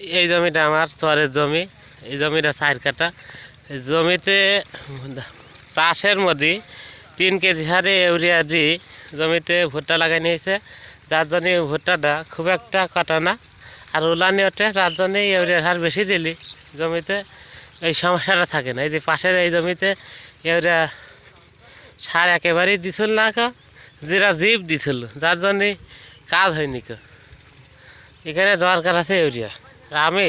এই জমিটা আমার, চরের জমি। এই জমিটা চার কাটা জমিতে চাষের মধ্যে তিন কেজি হারে ইউরিয়া দিই জমিতে ভুট্টা লাগাই নিয়েছে। যার জন্য ভুট্টাটা খুব একটা কাটা না। আর উলানি ওঠে তার জন্য ইউরিয়ার হার বেশি দিলি জমিতে। এই সমস্যাটা থাকে না। এই যে পাশের এই জমিতে ইউরিয়া সার একেবারেই দিছিল না কা যেটা জীব দিছিল। যার জন্যে কাজ হয়নি কেউ। এখানে দরকার আছে ইউরিয়া। আমি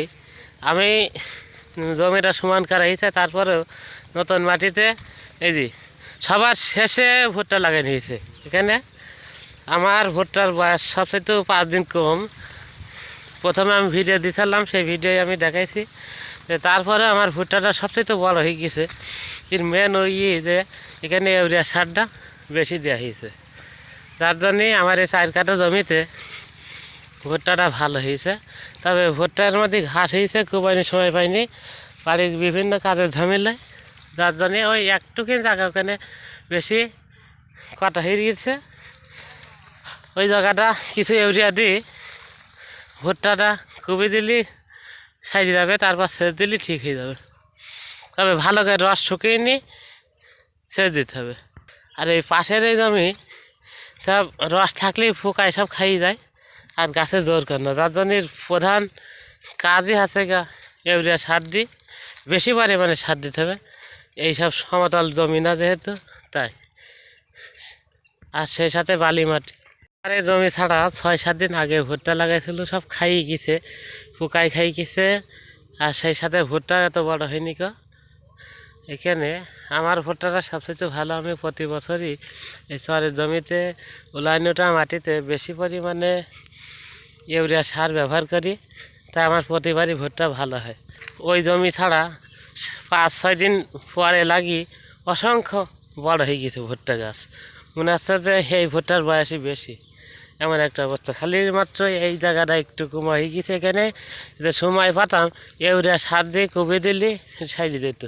আমি জমিটা সমান করা হয়েছে, তারপরেও নতুন মাটিতে, এই যে, সবার শেষে ভুট্টা লাগাই নিয়েছে, এখানে। আমার ভুট্টার বয়স সবচেয়ে তো পাঁচ দিন কম। প্রথমে আমি ভিডিও দিছিলাম, সেই ভিডিও আমি দেখাইছি। যে তারপরে আমার ভুট্টাটা সবচেয়ে বড় হয়ে গেছে। এর মেন ওই ইয়ে যে, এখানে ইউরিয়া সারটা বেশি দেওয়া হয়েছে। যার জন্যে আমার এই চার কাটা জমিতে ভুট্টাটা ভালো হয়েছে। তবে ভুট্টার মধ্যে ঘাস হয়েছে কুবাইনি সময় পাইনি। বাড়ির বিভিন্ন কাজের ঝামেলায়। যার জন্যে ওই একটুখানি জায়গা ওখানে বেশি কাটা হয়ে গেছে ওই জায়গাটা কিছু ইউরিয়া দিই ভুট্টাটা কুবি দিলি সাইজে যাবে, তারপর সেচ দিলি, ঠিক হয়ে যাবে। তবে ভালো করে রস শুকিয়ে নি সেচ দিতে হবে। আর এই পাশের এই জমি সব রস থাকলেই পোকায় সব খাইয়ে যায় আর গাছে জোর করে না। যার জন্য প্রধান কাজই আছে গা, ইউরিয়া সার দিই বেশি পরিমাণে সার দিতে হবে। এইসব সমতল জমি না যেহেতু, তাই। আর সেই সাথে বালি মাটি। আর এই জমি ছাড়া ছয় সাত দিন আগে ভুট্টা লাগাইছিল, সব খাইয়ে গেছে পোকায় খাই গেছে। আর সেই সাথে ভুট্টা এত বড় হয়নি ক এখানে আমার ভুট্টাটা সবচেয়ে ভালো, আমি প্রতি বছরই এই চরের জমিতে, উলাইনোটা মাটিতে বেশি পরিমাণে ইউরিয়া সার ব্যবহার করি তাই আমার প্রতিবারই ভুট্টা ভালো হয়। ওই জমি ছাড়া পাঁচ ছয় দিন পরে লাগি অসংখ্য বড় হয়ে গেছে ভুট্টা গাছ। মনে হচ্ছে যে এই ভুট্টার বয়সই বেশি। এমন একটা অবস্থা। খালি মাত্র এই জায়গাটা একটু কমা হয়ে গেছে এখানে। যে সময় পাতাম, ইউরিয়া সার দিয়ে কমে দিলে সাইজে দিত।